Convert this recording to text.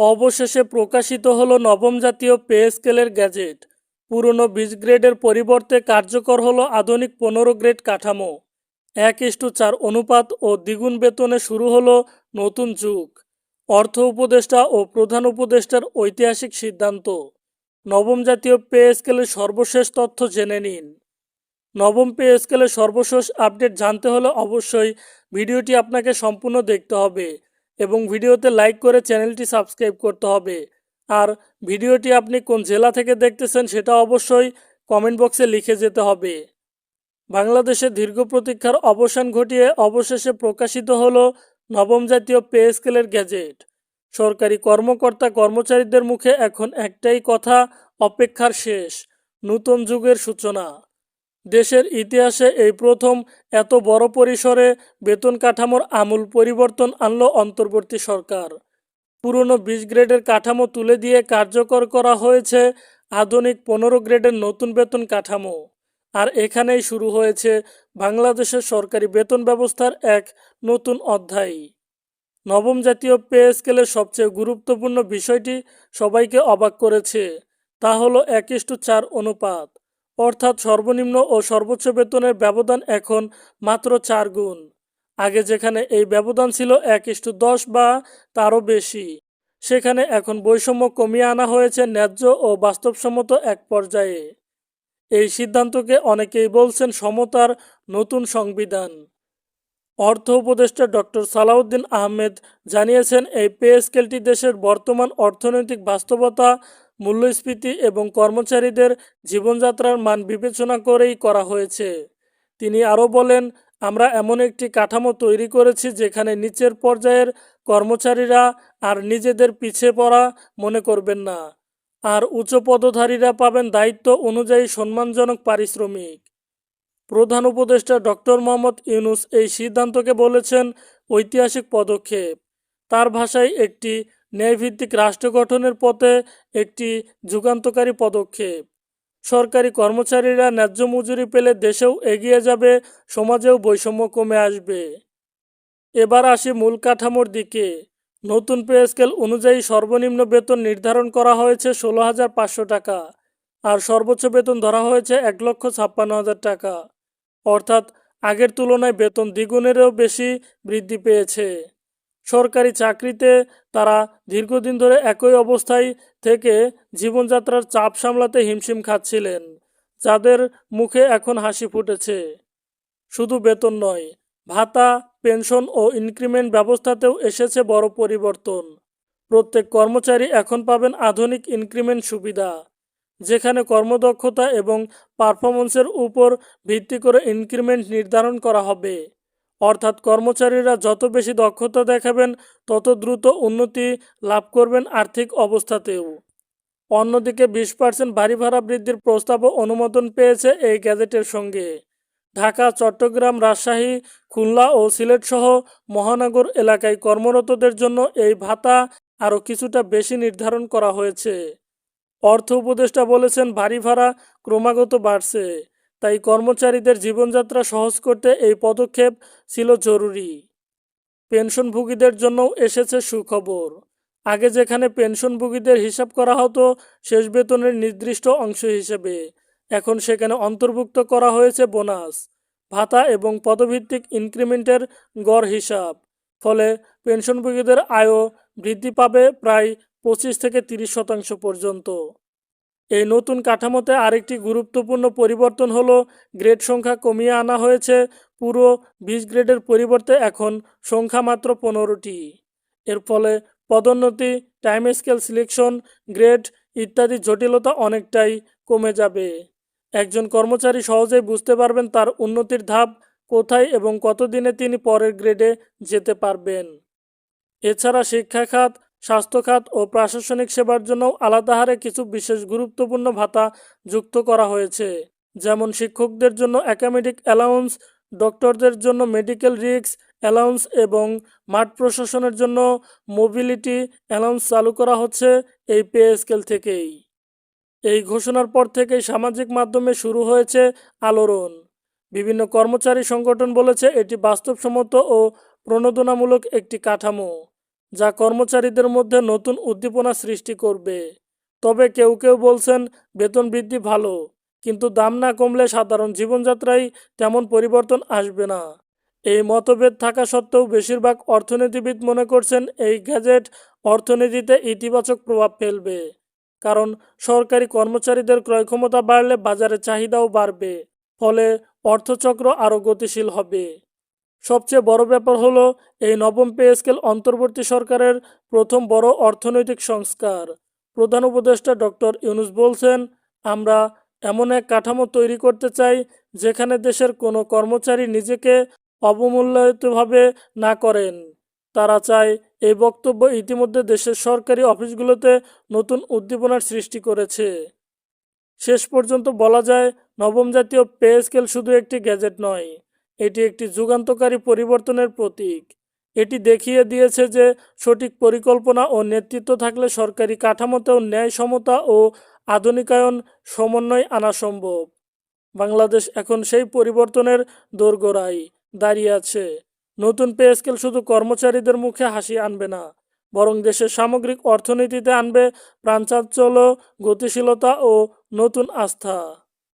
অবশেষে প্রকাশিত হলো নবম জাতীয় পে স্কেলের গ্যাজেট। পুরনো বিশ গ্রেডের পরিবর্তে কার্যকর হলো আধুনিক পনেরো গ্রেড কাঠামো। এক ইস্টু চার অনুপাত ও দ্বিগুণ বেতনে শুরু হলো নতুন যুগ। অর্থ উপদেষ্টা ও প্রধান উপদেষ্টার ঐতিহাসিক সিদ্ধান্ত। নবম জাতীয় পে স্কেলের সর্বশেষ তথ্য জেনে নিন। নবম পে স্কেলের সর্বশেষ আপডেট জানতে হলে অবশ্যই ভিডিওটি আপনাকে সম্পূর্ণ দেখতে হবে। এবং ভিডিওতে লাইক করে চ্যানেলটি সাবস্ক্রাইব করতে হবে। আর ভিডিওটি আপনি কোন জেলা থেকে দেখতেছেন সেটা অবশ্যই কমেন্ট বক্সে লিখে যেতে হবে। বাংলাদেশে দীর্ঘ প্রতীক্ষার অবসান ঘটিয়ে অবশেষে প্রকাশিত হল নবম জাতীয় পে স্কেলের গ্যাজেট। সরকারি কর্মকর্তা কর্মচারীদের মুখে এখন একটাই কথা, অপেক্ষার শেষ, নতুন যুগের সূচনা। দেশের ইতিহাসে এই প্রথম এত বড় পরিসরে বেতন কাঠামোর আমূল পরিবর্তন আনল অন্তর্বর্তী সরকার। পুরনো বিশ গ্রেডের কাঠামো তুলে দিয়ে কার্যকর করা হয়েছে আধুনিক পনেরো গ্রেডের নতুন বেতন কাঠামো। আর এখানেই শুরু হয়েছে বাংলাদেশের সরকারি বেতন ব্যবস্থার এক নতুন অধ্যায়। নবম জাতীয় পে স্কেলের সবচেয়ে গুরুত্বপূর্ণ বিষয়টি সবাইকে অবাক করেছে। তা হলো এক চার অনুপাত। অর্থাৎ সর্বনিম্ন ও সর্বোচ্চ বেতনের ব্যবধান এখন মাত্র চার গুণ। আগে যেখানে এই ব্যবধান ছিল এক ইস্টু দশ বা তারও বেশি, সেখানে এখন বৈষম্য কমিয়ে আনা হয়েছে ন্যায্য ও বাস্তবসম্মত এক পর্যায়ে। এই সিদ্ধান্তকে অনেকেই বলছেন সমতার নতুন সংবিধান। অর্থ উপদেষ্টা ডক্টর সালাউদ্দিন আহমেদ জানিয়েছেন, এই পে স্কেলটি দেশের বর্তমান অর্থনৈতিক বাস্তবতা, মূল্যস্ফীতি এবং কর্মচারীদের জীবনযাত্রার মান বিবেচনা করেই করা হয়েছে। তিনি আরও বলেন, আমরা এমন একটি কাঠামো তৈরি করেছি যেখানে নিচের পর্যায়ের কর্মচারীরা আর নিজেদের পিছিয়ে পড়া মনে করবেন না। আর উচ্চ পদধারীরা পাবেন দায়িত্ব অনুযায়ী সম্মানজনক পারিশ্রমিক। প্রধান উপদেষ্টা ডক্টর মোহাম্মদ ইউনুস এই সিদ্ধান্তকে বলেছেন ঐতিহাসিক পদক্ষেপ। তার ভাষায় একটি ন্যায়ভিত্তিক রাষ্ট্র গঠনের পথে একটি যুগান্তকারী পদক্ষেপ। সরকারি কর্মচারীরা ন্যায্য মজুরি পেলে দেশেও এগিয়ে যাবে, সমাজেও বৈষম্য কমে আসবে। এবার আসি মূল কাঠামোর দিকে। নতুন পে স্কেল অনুযায়ী সর্বনিম্ন বেতন নির্ধারণ করা হয়েছে ষোলো হাজার পাঁচশো টাকা, আর সর্বোচ্চ বেতন ধরা হয়েছে এক লক্ষ ছাপ্পান্ন হাজার টাকা। অর্থাৎ আগের তুলনায় বেতন দ্বিগুণেরও বেশি বৃদ্ধি পেয়েছে। সরকারি চাকরিতে তারা দীর্ঘদিন ধরে একই অবস্থায় থেকে জীবনযাত্রার চাপ সামলাতে হিমশিম খাচ্ছিলেন, যাদের মুখে এখন হাসি ফুটেছে। শুধু বেতন নয়, ভাতা, পেনশন ও ইনক্রিমেন্ট ব্যবস্থাতেও এসেছে বড় পরিবর্তন। প্রত্যেক কর্মচারী এখন পাবেন আধুনিক ইনক্রিমেন্ট সুবিধা। যেখানে কর্মদক্ষতা এবং পারফরমেন্সের উপর ভিত্তি করে ইনক্রিমেন্ট নির্ধারণ করা হবে। অর্থাৎ কর্মচারীরা যত বেশি দক্ষতা দেখাবেন, তত দ্রুত উন্নতি লাভ করবেন আর্থিক অবস্থাতেও। অন্যদিকে বিশ পার্সেন্ট বাড়ি ভাড়া বৃদ্ধির প্রস্তাবও অনুমোদন পেয়েছে এই গ্যাজেটের সঙ্গে। ঢাকা, চট্টগ্রাম, রাজশাহী, খুলনা ও সিলেট সহ মহানগর এলাকায় কর্মরতদের জন্য এই ভাতা আরও কিছুটা বেশি নির্ধারণ করা হয়েছে। অর্থ উপদেষ্টা বলেছেন বাড়ি ভাড়া ক্রমাগত বাড়ছে, তাই কর্মচারীদের জীবনযাত্রা সহজ করতে এই পদক্ষেপ ছিল জরুরি। পেনশনভোগীদের জন্যও এসেছে সুখবর। আগে যেখানে পেনশনভোগীদের হিসাব করা হতো, শেষ বেতনের নির্দিষ্ট অংশ হিসেবে। এখন সেখানে অন্তর্ভুক্ত করা হয়েছে বোনাস, ভাতা এবং পদভিত্তিক ইনক্রিমেন্টের গড় হিসাব। ফলে পেনশনভোগীদের আয়ও বৃদ্ধি পাবে প্রায় পঁচিশ থেকে তিরিশ শতাংশ পর্যন্ত। এই নতুন কাঠামোতে আরেকটি গুরুত্বপূর্ণ পরিবর্তন হলো, গ্রেড সংখ্যা কমিয়ে আনা হয়েছে। পুরো বিশ গ্রেডের পরিবর্তে এখন সংখ্যা মাত্র পনেরোটি। এর ফলে পদোন্নতি, টাইম স্কেল সিলেকশন, গ্রেড ইত্যাদি জটিলতা অনেকটাই কমে যাবে। একজন কর্মচারী সহজেই বুঝতে পারবেন তার উন্নতির ধাপ কোথায় এবং কতদিনে তিনি পরের গ্রেডে যেতে পারবেন। এছাড়া শিক্ষা খাত স্বাস্থ্য খাত ও প্রশাসনিক সেবার জন্য আলাদা হারে কিছু বিশেষ গুরুত্বপূর্ণ ভাতা যুক্ত করা হয়েছে, যেমন শিক্ষকদের জন্য একাডেমিক অ্যালাউন্স ডক্টরদের জন্য মেডিকেল রিস্ক অ্যালাউন্স এবং মাঠ প্রশাসনের জন্য মোবিলিটি অ্যালাউন্স চালু করা হচ্ছে এই পে স্কেল থেকেই। এই ঘোষণার পর থেকেই সামাজিক মাধ্যমে শুরু হয়েছে আলোড়ন। বিভিন্ন কর্মচারী সংগঠন বলেছে এটি বাস্তবসম্মত ও প্রণোদনামূলক একটি কাঠামো। যা কর্মচারীদের মধ্যে নতুন উদ্দীপনা সৃষ্টি করবে। তবে কেউ কেউ বলছেন, বেতন বৃদ্ধি ভালো, কিন্তু দাম না কমলে সাধারণ জীবনযাত্রায় তেমন পরিবর্তন আসবে না। এই মতভেদ থাকা সত্ত্বেও বেশিরভাগ অর্থনীতিবিদ মনে করছেন, এই গ্যাজেট অর্থনীতিতে ইতিবাচক প্রভাব ফেলবে। কারণ সরকারি কর্মচারীদের ক্রয় ক্ষমতা বাড়লে বাজারে চাহিদাও বাড়বে, ফলে অর্থচক্র আরও গতিশীল হবে। সবচেয়ে বড় ব্যাপার হলো এই নবম পে স্কেল অন্তর্বর্তী সরকারের প্রথম বড় অর্থনৈতিক সংস্কার। প্রধান উপদেষ্টা ডক্টর ইউনুস বলছেন, আমরা এমন এক কাঠামো তৈরি করতে চাই যেখানে দেশের কোনো কর্মচারী নিজেকে অবমূল্যায়িতভাবে না করেন। তারা চায় এই বক্তব্য ইতিমধ্যে দেশের সরকারি অফিসগুলোতে নতুন উদ্দীপনার সৃষ্টি করেছে। শেষ পর্যন্ত বলা যায়, নবম জাতীয় পে স্কেল শুধু একটি গ্যাজেট নয় এটি একটি যুগান্তকারী পরিবর্তনের প্রতীক। এটি দেখিয়ে দিয়েছে যে সঠিক পরিকল্পনা ও নেতৃত্ব থাকলে সরকারি কাঠামোতেও ন্যায় সমতা ও আধুনিকায়ন সমন্বয় আনা সম্ভব। বাংলাদেশ এখন সেই পরিবর্তনের দোরগোড়ায় দাঁড়িয়ে আছে। নতুন পে স্কেল শুধু কর্মচারীদের মুখে হাসি আনবে না, বরং দেশের সামগ্রিক অর্থনীতিতে আনবে প্রাণচাঞ্চল্য গতিশীলতা ও নতুন আস্থা।